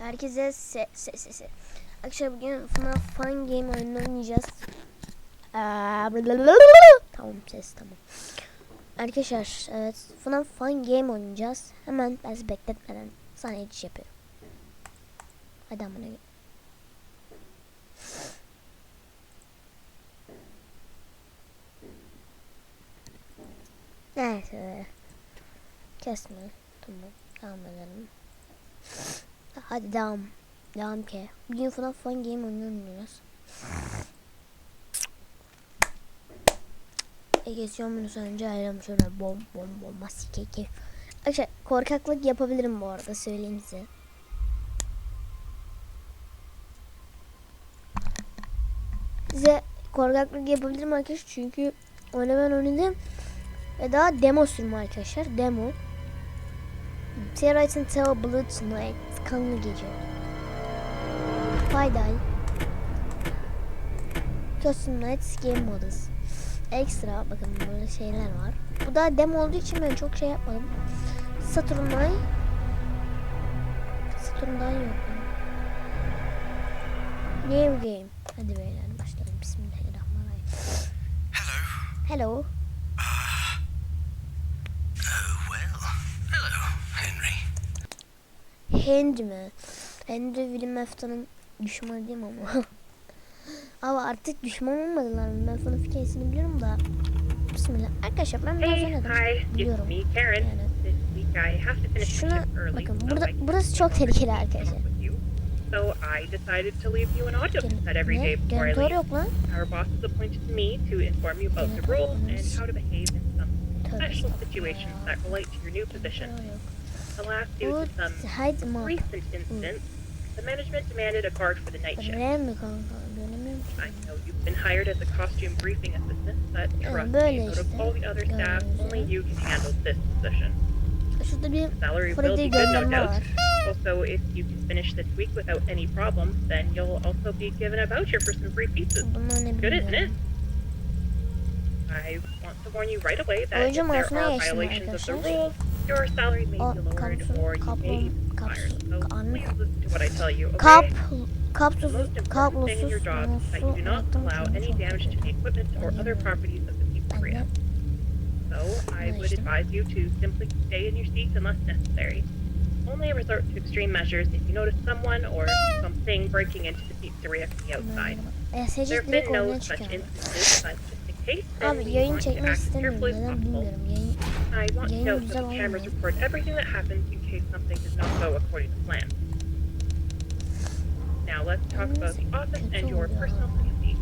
Herkese se se se se. Arkadaşlar bugün FNAF Fun Game oyununu oynayacağız. Tamam ses tamam. Arkadaşlar evet FNAF Fun Game oynayacağız. Hemen ben bekletmeden sana geçiş yapıyorum. Hadi amına. Neyse. Kesme. Tamam. Devam edelim. Hadi devam. Devam ki. Bugün FNAF Fun Game oynuyoruz. Geçiyorum bunu önce ayrılmış şöyle bom bom bom masikeki. Arkadaşlar korkaklık yapabilirim bu arada söyleyeyim size. Size korkaklık yapabilirim arkadaşlar çünkü onu ben oynadım. Ve daha demo sürümü arkadaşlar. Demo. Terrorist'in Tell Blood Tonight kanlı gece. Fayday. Custom Nights Game Models. Ekstra bakın böyle şeyler var. Bu da demo olduğu için ben çok şey yapmadım. Saturnay. Saturnay yok. New Game. Hadi beyler başlayalım. Bismillahirrahmanirrahim. Hello. Hello. Henry mi? Henry William Afton'un düşmanı mi ama? Ama artık düşman olmadılar mı? Ben FNAF hikayesini biliyorum da. Bismillah. Arkadaşlar ben biraz oynadım. Biliyorum. Yani. Şuna bakın burada burası çok tehlikeli arkadaşlar. So I decided to leave you an audio cassette every day before I leave. Our boss has appointed me to inform you about the rules and how to behave in some special situations that relate to your new position. Alas, due to some recent incidents, the management demanded a guard for the night shift. Öyle mi kanka? Göremiyorum ki. I know you've been hired as a costume briefing assistant, but trust me, out of all the other staff, only you can handle this position. Bir Salary will be good, no doubt. Also, if you can finish this week without any problems, then you'll also be given a voucher for some free pizzas. Good, isn't it? I want to warn you right away that there are violations of the rules, your salary may be lowered kapsül, or you may be fired. So please listen to what I tell you, okay? kapsuz, most important thing in kablosuz, your job is that you do not allow any damage to the equipment or other properties of the pizzeria. So, I would advise you to simply stay in your seat unless necessary. Only resort to extreme measures if you notice someone or something breaking into the pizzeria from the outside. There have been no such instances, but just in case, then Abi we yayın want to act as carefully as possible. I want to note that the cameras record everything that happens in case something does not go according to plan. Now let's talk about the office and your personal safety.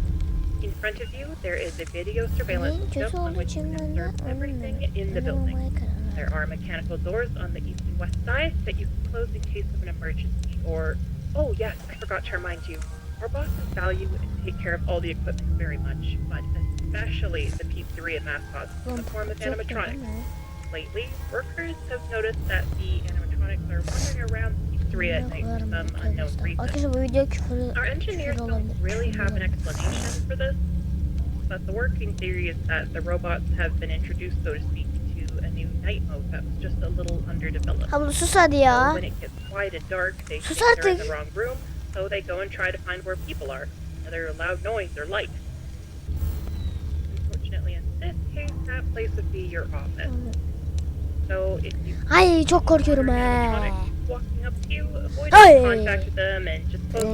In front of you, there is a video surveillance system on which you can observe everything in the building. There are mechanical doors on the east and west side that you can close in case of an emergency. Or, oh yes, I forgot to remind you, our bosses value and take care of all the equipment very much, but especially the pizzeria mascots in the form of Çok da değil animatronics. Lately, workers have noticed that the animatronics are wandering around the pizzeria at night for some unknown reason. Our engineers don't really have an explanation for this, but the working theory is that the robots have been introduced, so to speak, to a new night mode that was just a little underdeveloped. Abla sus hadi So when it gets quiet and dark, they think they're in the wrong room, so they go and try to find where people are, whether loud noise or light.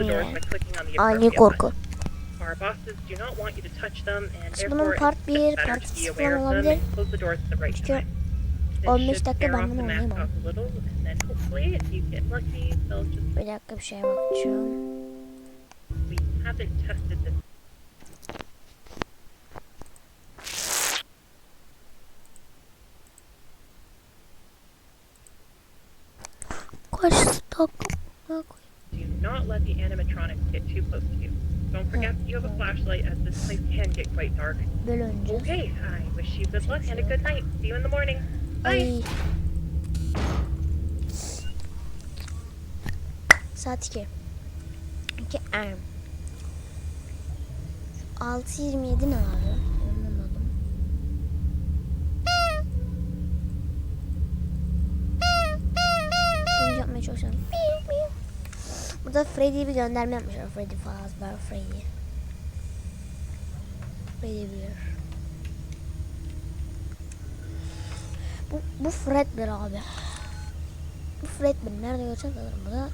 Doors by clicking on the Ani korku. İşte bunun part it's 1, just better part to be 2 aware falan olabilir. Çünkü time. This 15 should dakika ben bunu oynayamam. Bir dakika bir şeye bakacağım. Kaç. Do not let the animatronics get too close to you. Don't forget that you have a flashlight, as this place can get quite dark. Böyle oynayacağız. Okay, I wish you good luck and a good night. See you in the morning. Bye. Ay. Saat 2. 2 am. 6.27 ne abi? Burada Freddy'ye bir gönderme yapmışlar. Freddy Fazbear Freddy. Freddy bir. Bu, bu Fredbear abi. Bu Fredbear. Nerede görsem alırım. Buradan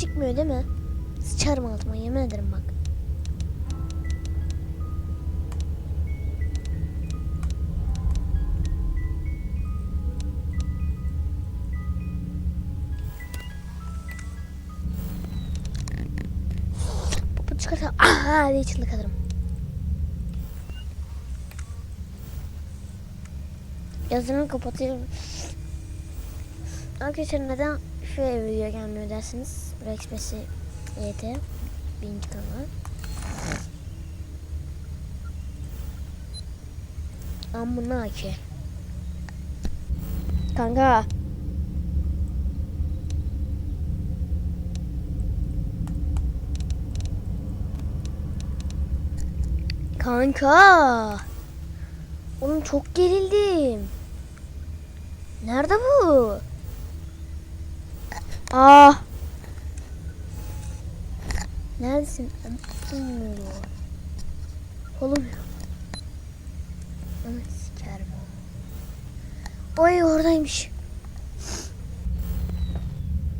çıkmıyor değil mi? Sıçarım altıma yemin ederim bak. Popot çıkarsa aaa diye çığlık atarım. Yazını kapatıyorum. Arkadaşlar neden bir video gelmiyor dersiniz. Rexpress'i YT. Birinci kanal. Amına ki. Kanka. Kanka. Oğlum çok gerildim. Nerede bu? Aa. Neredesin? Oğlum. Ama sikerim. Oy oradaymış.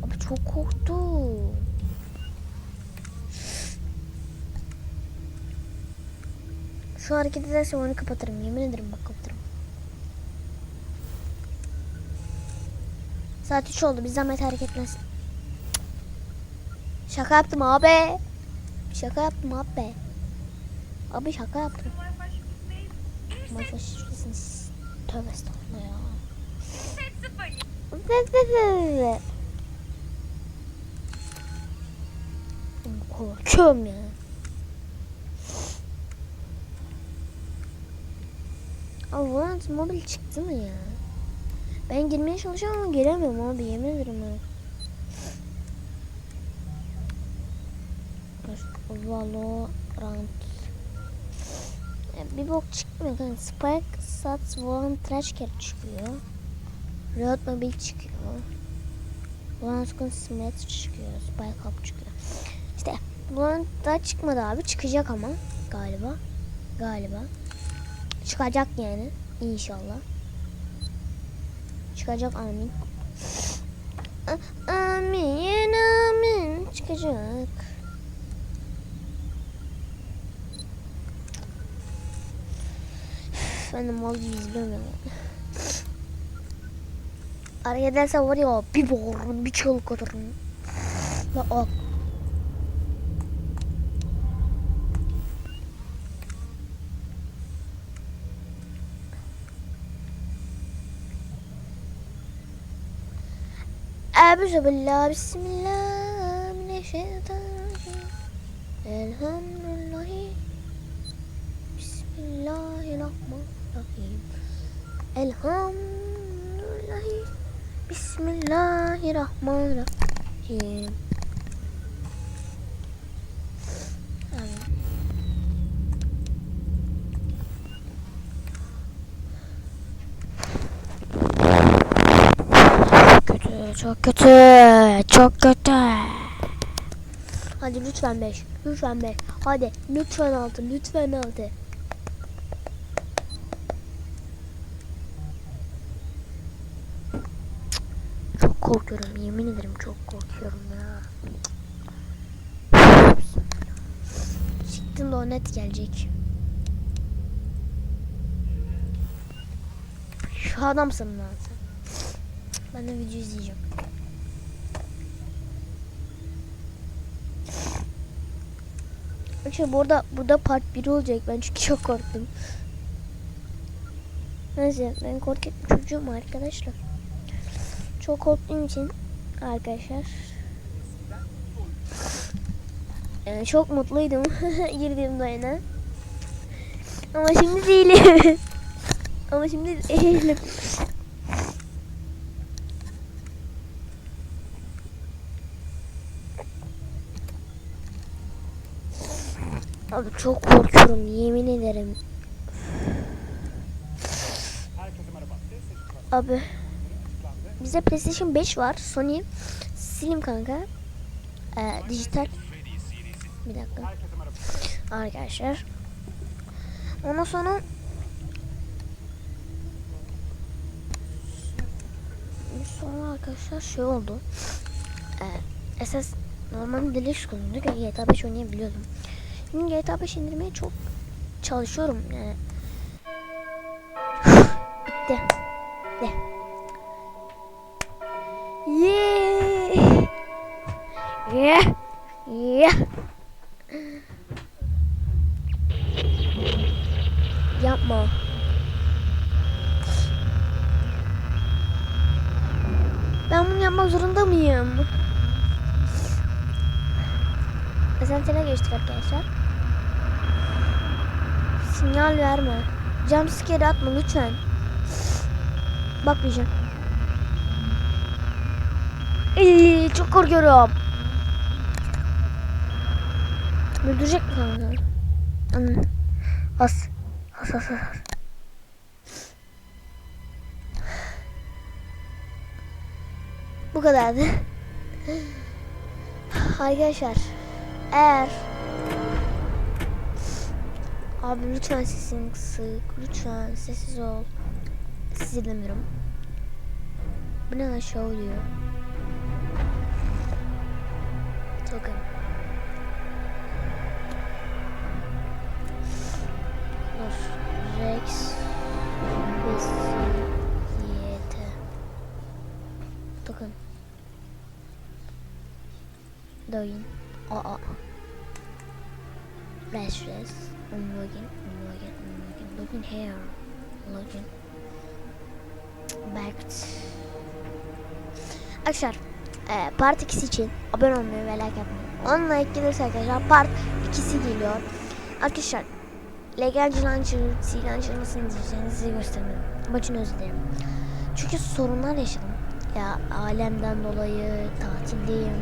Abi çok korktum. Şu hareket ederse onu kapatırım. Yemin ederim bak kapatırım. Saat 3 oldu. Bir zahmet hareket etmez. Şaka yaptım abi. Şaka yaptım abi. Abi şaka yaptım. Wi-Fi şifresini siz- Tövbe estağfurullah ya. Korkuyorum ya. Avans mobil çıktı mı ya? Ben girmeye çalışıyorum ama giremiyorum abi yemin ederim. Dur, Valorant. Bir bok çıkmıyor kanka. Spike, Sats, Valorant, Trashcat çıkıyor. Riot Mobile çıkıyor. Valorant Skin Smith çıkıyor. Spike Up çıkıyor. İşte Valorant daha çıkmadı abi. Çıkacak ama galiba. Galiba. Çıkacak yani. İnşallah. Çıkacak amin. Amin amin çıkacak. Ben de mal ya. Araya ederse var ya bir bağırırım bir çığlık atarım. La Eûzü billah bismillah mineşşeytanirracim. Elhamdülillahi Bismillahirrahmanirrahim. Elhamdülillahi Bismillahirrahmanirrahim. Amin. kötü, çok kötü, çok kötü. Hadi lütfen 5, lütfen 5. Hadi lütfen 6, lütfen 6. Çok korkuyorum, yemin ederim çok korkuyorum ya. Çıktım da o net gelecek. Şu adamsın lan sen. Ben de video izleyeceğim. Arkadaşlar burada burada part 1 olacak. Ben çünkü çok korktum. Neyse ben korkak çocuğum arkadaşlar. Çok korktuğum için arkadaşlar. Ee, çok mutluydum girdiğimde oyuna. Ama şimdi değilim. Ama şimdi değilim. Abi çok korkuyorum yemin ederim. Abi bizde PlayStation 5 var. Sony Slim kanka. Ee, dijital. Bir dakika. Arkadaşlar. Ondan sonra sonra arkadaşlar şey oldu. Ee, esas normalde Delish kullanıyorduk. GTA 5 oynayabiliyordum. Şimdi GTA 5 indirmeye çok çalışıyorum yani. Bitti. Bitti. Yeah. Yeah. Yeah. Yapma. Ben bunu yapmak zorunda mıyım? Esentele geçtik arkadaşlar. Sinyal verme. Jumpscare atma lütfen. Bakmayacağım. Eee, çok korkuyorum. Öldürecek mi kanka? Anne. As. As as as. Bu kadardı. Arkadaşlar eğer Abi lütfen sesini kısık. Lütfen sessiz ol. Sizi dinlemiyorum. Bu ne aşağı oluyor? Bakın. Dur. Rex. Biz. YT. Bakın. Login. Aa. Flash res. Unlogin. Unlogin. Unlogin. Login here. Login. Backed. Arkadaşlar e, part 2'si için abone olmayı ve like yapmayı. 10 like gelirse arkadaşlar part 2'si geliyor. Arkadaşlar Legal Launcher, Launcher nasıl indireceğinizi size göstermedim. Ama için özür dilerim. Çünkü sorunlar yaşadım. Ya alemden dolayı tatildeyim.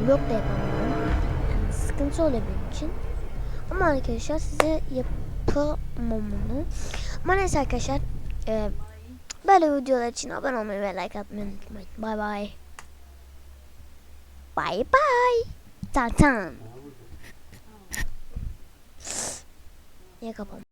Vlog da yapamıyorum. Yani sıkıntı oluyor benim için. Ama arkadaşlar size yapamam bunu. Ama neyse arkadaşlar. E, böyle videolar için abone olmayı ve like atmayı unutmayın. Bye bye. Bye bye. Tan tan. Niye kapalı?